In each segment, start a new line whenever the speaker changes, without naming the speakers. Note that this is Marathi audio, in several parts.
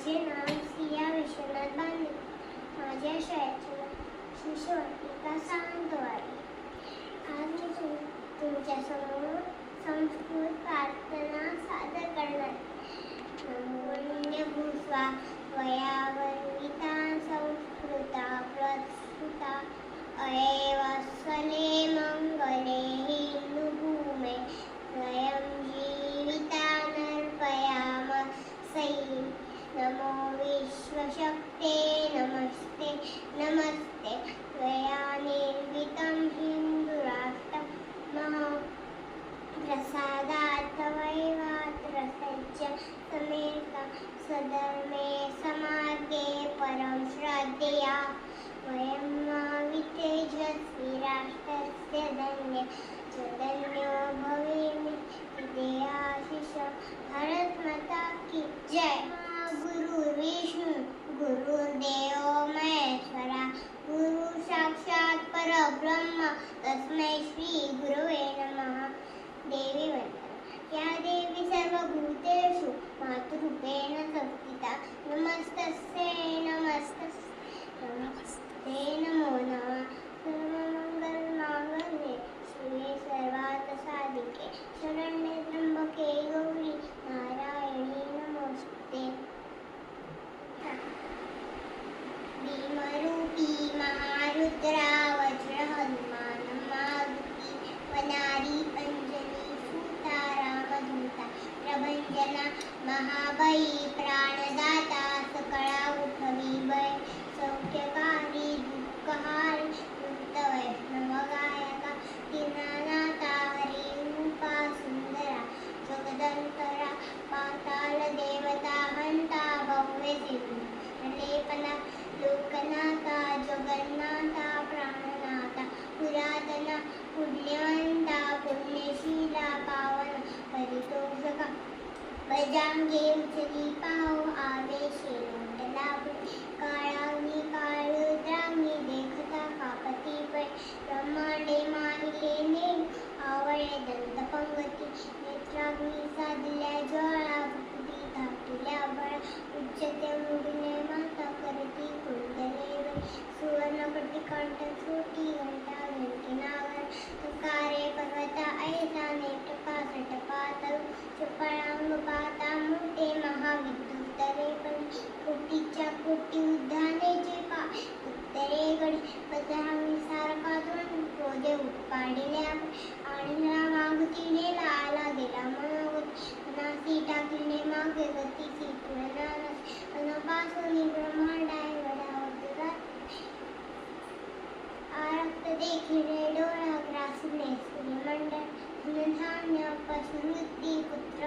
माझे नाव सिया विश्वनाथ बांधे माझ्या शाळेचे नाव श्री शिवाटिका सावंतवाडी आज मी तुमच्यासमोर संस्कृत प्रार्थना सादर करणार भूस्वा वयावर जय गुरु विष्णु गुरुदेव महेश्वरा गुरु साक्षात परब्रह्म तस्मै श्री गुरुवे नमः देवी प्रभंजना महाबळी प्राणदाता सकळा उठवी बै सौख्यकारी दुःखहार मुक्त वैष्णव गायका दीनानाथा हरी रूपा सुंदरा. जगदंतरा पाताल देवता हंता भव्य सिंधू. लेपना लोकनाथा जगन्नाथा प्राणनाथा. पुरातना पुण्यवंता पुण्यशीला पावन. बजांगे उचली पाव आवेशे लोटलाभे काळांगी काळुद्रांगी देखता कापती पै ब्रह्मांडे माहिले आवळे दंत पंगती। नेत्राग्नी साधल्या ज्वाळा भक्ती धाकल्या बळा उच्चते मुडीने माता करती कुंडले वै सुवर्णपट्टी कंठ सोटी घंटा घंटी नागर। तुकारे पर्वता ऐसा नेटका चपळांग पाता मोठे महाविद्युतरे पण कोटीच्या कोटी उद्यानेचे पा उत्तरेकडे पदरांगी सारखा दोन क्रोधे उत्पाडिल्या आणि मागतीने लाला गेला मनोगत नासी टाकलीने मागे गतीची तुलना अनपासून ब्रह्मांडाय गडावर आरक्त देखिले डोळा ग्रासने सूर्यमंडळ धनधान्य पशुवृत्ती पुत्र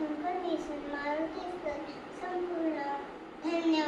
请问你什么意思？上不了，太热。